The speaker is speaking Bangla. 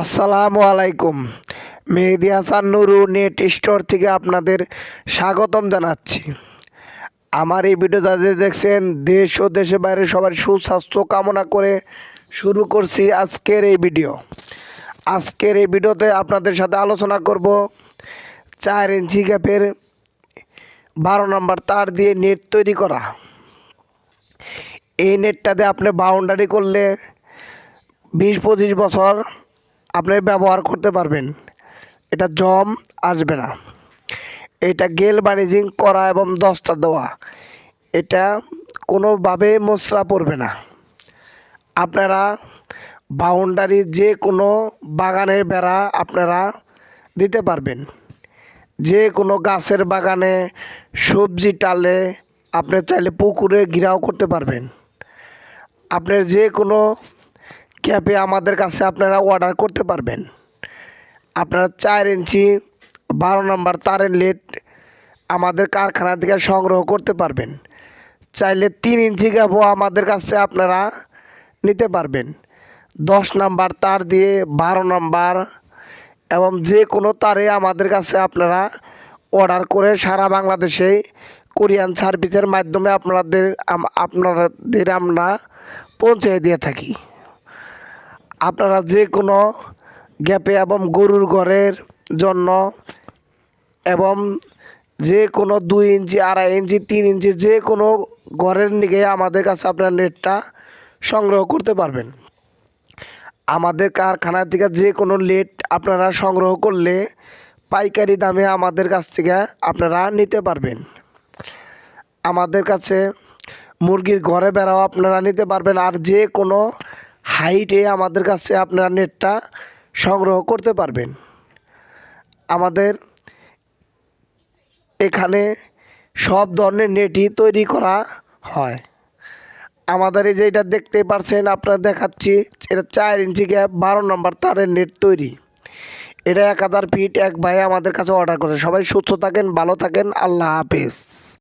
আসসালামু আলাইকুম। মেহেদি হাসান নুরু নেট স্টোর থেকে আপনাদের স্বাগতম জানাচ্ছি। আমার এই ভিডিও যাদের দেখছেন, দেশ ও দেশের বাইরে সবার সুস্বাস্থ্য কামনা করে শুরু করছি আজকের এই ভিডিও। আজকের এই ভিডিওতে আপনাদের সাথে আলোচনা করব চার ইঞ্চি গ্যাপের বারো নম্বর তার দিয়ে নেট তৈরি করা। এই নেটটাতে আপনি বাউন্ডারি করলে বিশ পঁচিশ বছর আপনি ব্যবহার করতে পারবেন। এটা জম আসবে না। এটা গেল বানিজিং করা এবং দস্তা দেওয়া। এটা কোনোভাবে মশরা পড়বে না। আপনারা বাউন্ডারি যে কোনো বাগানের বেড়া আপনারা দিতে পারবেন। যে কোনো গাছের বাগানে সবজি টালে আপনি চাইলে পুকুরে ঘিরাও করতে পারবেন। আপনার যে কোনো ক্যাপে আমাদের কাছে আপনারা অর্ডার করতে পারবেন। আপনারা চার ইঞ্চি বারো নম্বর তারের লেট আমাদের কারখানা থেকে সংগ্রহ করতে পারবেন। চাইলে তিন ইঞ্চি ক্যাপও আমাদের কাছে আপনারা নিতে পারবেন। দশ নাম্বার তার দিয়ে বারো নাম্বার এবং যে কোনো তারে আমাদের কাছে আপনারা অর্ডার করে সারা বাংলাদেশে কোরিয়ান সার্ভিসের মাধ্যমে আপনাদের আপনাদের আমরা পৌঁছে দিয়ে থাকি। আপনারা যে কোনো গ্যাপে এবং গরুর ঘরের জন্য এবং যে কোনো দুই ইঞ্চি, আড়াই ইঞ্চি, তিন ইঞ্চি যে কোনো ঘরের দিকে আমাদের কাছে আপনার নেটটা সংগ্রহ করতে পারবেন। আমাদের কারখানা থেকে যে কোনো লেট আপনারা সংগ্রহ করলে পাইকারি দামে আমাদের কাছ থেকে আপনারা নিতে পারবেন। আমাদের কাছে মুরগির ঘরে বেড়াও আপনারা নিতে পারবেন আর যে কোনো হাইটে আমাদের কাছে আপনারা নেটটা সংগ্রহ করতে পারবেন। আমাদের এখানে সব ধরনের নেটই তৈরি করা হয়। আমাদের এই যে এটা দেখতে পারছেন, আপনারা দেখাচ্ছি, এটা চার ইঞ্চি গ্যাপ, বারো নম্বর তারের নেট তৈরি। এটা এক হাজার ফিট, এক ভাই আমাদের কাছে অর্ডার করেছে। সবাই সুস্থ থাকেন, ভালো থাকেন, আল্লাহ হাফেজ।